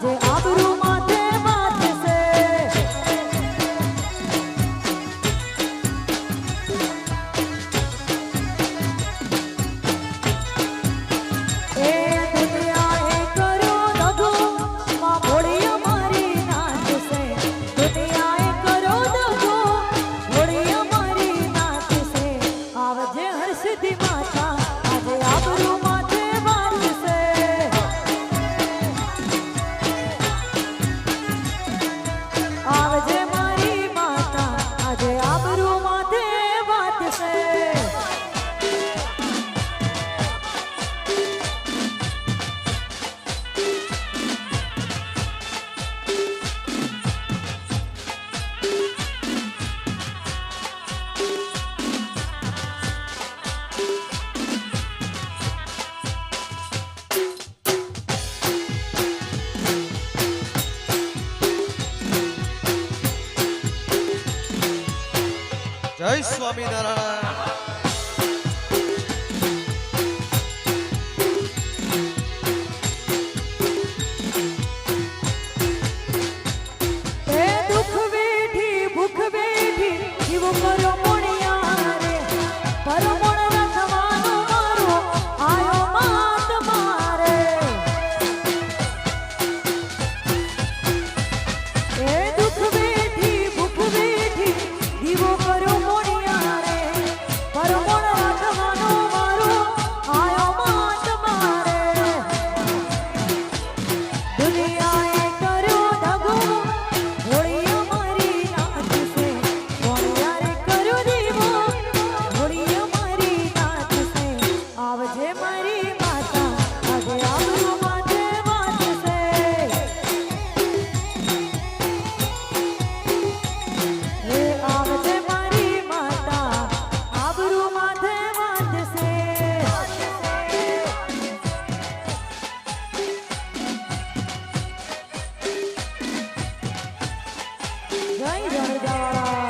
কাজে আবরু 对。જય સ્વામિનારાયણ. જય જરદાળા